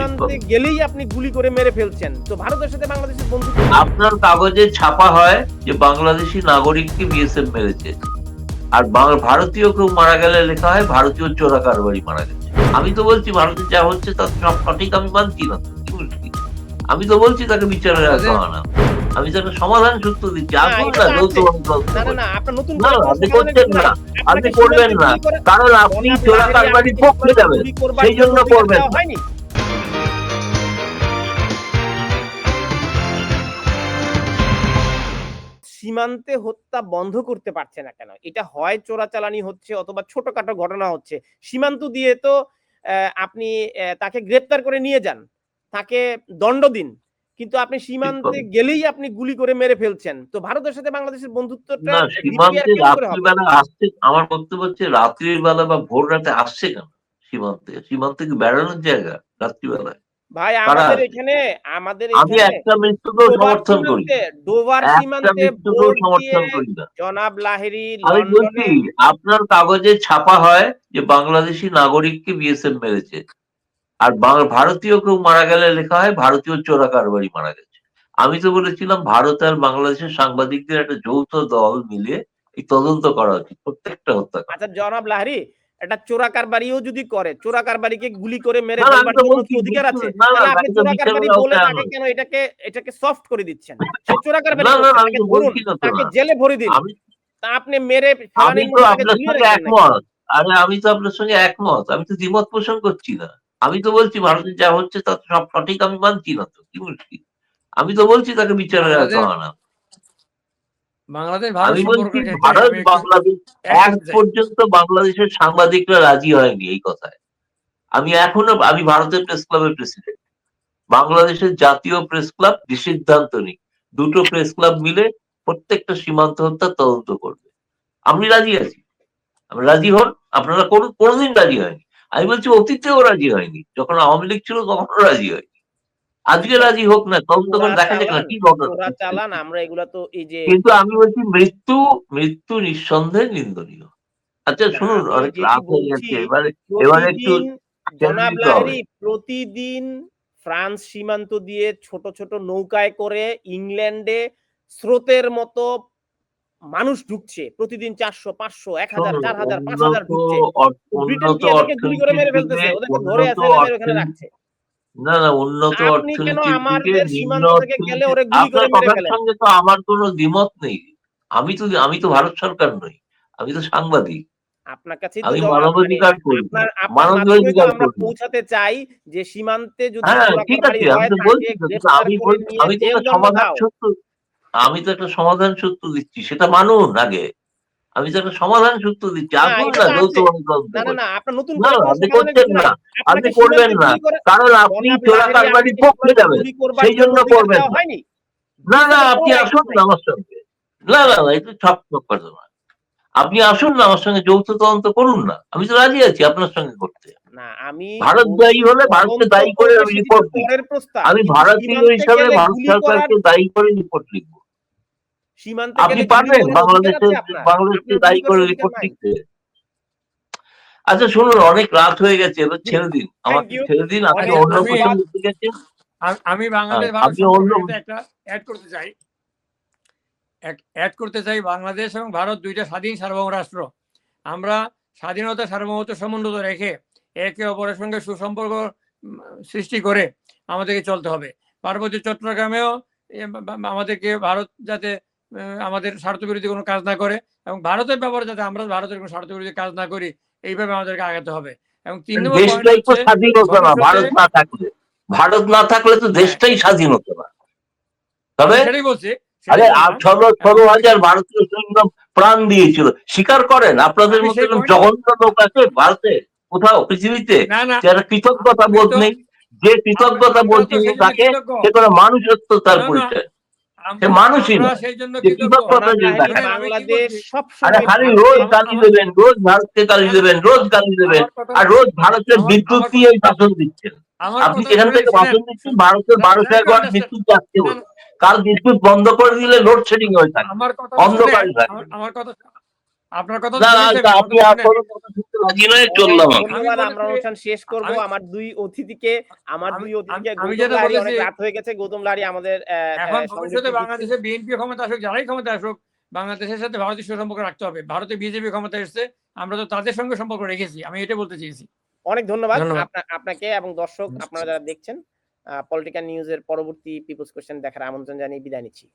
সীমান্তে গেলেই আপনি গুলি করে মেরে ফেলছেন। তো ভারতের সাথে বাংলাদেশের আপনার কাগজে ছাপা হয় যে বাংলাদেশি নাগরিককে বিএসএফ মেরেছে। আর ভারতীয় কেউ মারা গেলে লেখা হয় ভারতীয় চোরা কারবারি মারা গেছে। আমি তো বলছি ভারতে যা হচ্ছে তার সব সঠিক আমি মানছি না? আমি তো বলছি তাকে বিচারে রাখা হয় না। আমি তাকে সমাধান সূত্র দিচ্ছি। না, আসুন এটা না যৌথ আপনি করছেন না। আপনি করবেন না। কারণ আপনি চোরা আপনি আপনি পক্ষে যাবেন। সেই জন্য করবেন। সীমান্তে হত্যা বন্ধ করতে পারছে না কেন? এটা হয় চোরাচালানি হচ্ছে অথবা ছোটখাটো ঘটনা হচ্ছে। সীমান্ত দিয়ে তো আপনি তাকে গ্রেপ্তার করে নিয়ে যান। তাকে দণ্ড দিন। কিন্তু আপনি সীমান্তে গেলেই আপনি গুলি করে মেরে ফেলছেন। তো ভারতের সাথে বাংলাদেশের বন্ধুত্বটা সীমান্তে রাত্রিবেলা আসছে আমার বক্তব্য হচ্ছে রাত্রির বেলা বা ভোর রাতে আসছে কেন সীমান্তে? সীমান্তে কি বেড়ানোর জায়গা রাত্রিবেলায়? ভাই আমাদের এখানে আমাদের আমি একটা মৃত্যুকেও সমর্থন করি। একটা সীমান্তে সমর্থন করি না। জনাব লাহিরি আমি বলছি আপনার কাগজে ছাপা হয় যে বাংলাদেশি নাগরিককে বিএসএফ মেরেছে। আর ভারতীয় কেউ মারা গেলে লেখা হয় ভারতীয় চোরা কারবারি মারা গেছে। আমি তো বলেছিলাম ভারত আর বাংলাদেশের সাংবাদিকদের একটা যৌথ দল মিলে এই তদন্ত করা উচিত প্রত্যেকটা হত্যাকাণ্ড। আচ্ছা জনাব লাহিরি এটা চোরা কারবারিও যদি করে চোরা কারবারিকে গুলি করে মেরে অধিকার আছে? তাহলে আপনি চোরা কারবারি বলে তাকে কেন এটাকে এটাকে সফট করে দিচ্ছেন? সে চোরা কারবারি তাকে। জেলে ভরে দিন। তা আপনি মেরে আমি তো আপনার সঙ্গে একমত। আরে আমি তো আপনার সঙ্গে একমত। আমি তো দ্বিমত পোষণ করছি না। আমি তো বলছি ভারতে যা হচ্ছে তা সব সঠিক আমি মানছি না তো। কি বলছি? আমি তো বলছি তাকে বিচারে রাখা আমাদের না বাংলাদেশ ভারত আমি বলছি ভারত বাংলাদেশ এক। পর্যন্ত বাংলাদেশের সাংবাদিকরা রাজি হয়নি এই কথায়। আমি এখনও আমি ভারতের প্রেস ক্লাবের প্রেসিডেন্ট বাংলাদেশের জাতীয় প্রেস ক্লাব সিদ্ধান্ত নিক দুটো প্রেস ক্লাব মিলে প্রত্যেকটা সীমান্ত হত্যা তদন্ত করবে। আমি রাজি আছি। আমি রাজি হন? আপনারা কোনো কোনোদিন রাজি হয়নি। আমি বলছি অতীতেও রাজি হয়নি। যখন আওয়ামী লীগ ছিল তখনও রাজি হয়নি। আজকে রাজি হোক না তদন্ত করে দেখা যাক না কি চালান আমরা এগুলা তো এই যে কিন্তু আমি বলছি মৃত্যু মৃত্যু নিঃসন্দেহে নিন্দনীয়। আচ্ছা শুনুন অনেক রাত হয়ে গেছে এবারে এবারে একটু প্রতিদিন জনাব লাহিরি প্রতিদিন ফ্রান্স সীমান্ত দিয়ে ছোট ছোট নৌকায় করে ইংল্যান্ডে স্রোতের মতো মানুষ ঢুকছে প্রতিদিন চারশো পাঁচশো এক হাজার চার হাজার পাঁচ হাজার ঢুকছে। ব্রিটেন গুলি করে মেরে ফেলতেছে ওদেরকে ধরে আছে ওখানে রাখছে। না না উন্নত আপনার কথার সঙ্গে তো আমার কোনো দ্বিমত নেই। আমি তো আমি তো ভারত সরকার নই আমি তো সাংবাদিক। আপনার কাছে আমি মানবাধিকার করি তো মানবাধিকার আমরা পৌঁছাতে চাই যে সীমান্তে যদি হ্যাঁ ঠিক আছে আমি তো বলছি সমাধান। সূত্র আমি তো একটা সমাধান সূত্র দিচ্ছি সেটা মানুন আগে। আমি তো একটা সমাধান সূত্র দিচ্ছি আসুন না যৌথ আপনি করছেন না। আপনি করবেন না। কারণ আপনি চোরা লাহিড়ী, পক্ষে যাবেন। সেই জন্য করবেন। না। না না আপনি আসুন না আমার সঙ্গে। না না না এটা সব কথা না আপনি আসুন না আমার সঙ্গে যৌথ তদন্ত করুন না। আমি তো রাজি আছি আপনার সঙ্গে করতে। না আমি ভারত দায়ী হলে ভারতকে দায়ী করে আমি রিপোর্ট আমি ভারতীয় হিসাবে ভারত সরকারকে দায়ী করে রিপোর্ট লিখব। সীমান্তে আপনি পারবেন বাংলাদেশকে দায়ী করে রিপোর্ট লিখতে আচ্ছা শুনুন অনেক রাত হয়ে গেছে এবার ছেড়ে দিন। you. ছেড়ে দিন আপনি অন্য আমি- কোথাও লিখতে গেছেন? আমি বাংলাদেশ হ্যাঁ, একটা অ্যাড করতে চাই। অ্যাড করতে চাই বাংলাদেশ এবং ভারত দুইটা স্বাধীন সার্বভৌম রাষ্ট্র আমরা স্বাধীনতা সার্বভৌমত্ব সমুন্নত রেখে একে অপরের সঙ্গে সুসম্পর্ক সৃষ্টি করে আমাদেরকে চলতে হবে। পার্বত্য চট্টগ্রামেও আমাদেরকে ভারত যাতে আমাদের স্বার্থবিরোধী কোনো কাজ না করে এবং ভারতের ব্যাপারে যাতে আমরা ভারতের কোনো স্বার্থবিরোধী কাজ না করি এইভাবে আমাদেরকে আগাতে হবে। এবং তিন নম্বর স্বাধীন হতো না ভারত না থাকলে। ভারত না থাকলে তো দেশটাই স্বাধীন হতো না। তবে সেটাই বলছি আরে ষোলো ষোলো হাজার ভারতীয় সৈন্য প্রাণ দিয়েছিল। স্বীকার করেন আপনাদের point- জঘন্য লোক আছে ভারতে? কোথাও? পৃথিবীতে? যারা কৃতজ্ঞতা বোধ নেই। যে কৃতজ্ঞতা বোধ তো সেই জন্য থাকে কৃতজ্ঞ। সে কোনো মানুষত্ব তার পরিচয় মানুষই রোজ গালি দেবেন রোজ ভারতকে গালি দেবেন রোজ গালি দেবেন আর রোজ ভারতের বিদ্যুৎ দিয়ে শাসন দিচ্ছেন। আপনি এখান থেকে। ভাষণ দিচ্ছেন ভারতের বারোশো একবার বিদ্যুৎ যাচ্ছে কাল বিদ্যুৎ বন্ধ করে দিলে লোডশেডিং হয়ে থাকে। আমার অন্ধকার থাকে। আমার- আমার কথা আপনার কথা তো না না, শুনেছি, আপনি আপনি এখনও কথা শুনতে রাজি নয় চললাম আমি। ধন্যবাদ আমি আমরা অনুষ্ঠান শেষ করব আমার দুই অতিথিকে আমার দুই অতিথিকে আমি- আমি গৌতম যেটা লাহিড়ী বলেছি- অনেক রাত হয়ে গেছে গৌতম লাহিড়ী আমাদের এখন ভবিষ্যতে বাংলাদেশে বিএনপি ক্ষমতা আসুক যারাই ক্ষমতা আসুক বাংলাদেশের সাথে ভারতের সুসম্পর্ক রাখতে হবে। ভারতে বিজেপি ক্ষমতা এসছে আমরা তো তাদের সঙ্গে সম্পর্ক রেখেছি আমি এটা বলতে চেয়েছি। অনেক ধন্যবাদ ধন্যবাদ। আপনাকে এবং দর্শক আপনারা যারা দেখছেন পলিটিক্যাল নিউজের পরবর্তী পিপলস কোশ্চেন দেখার আমন্ত্রণ জানিয়ে বিদায় নিচ্ছি।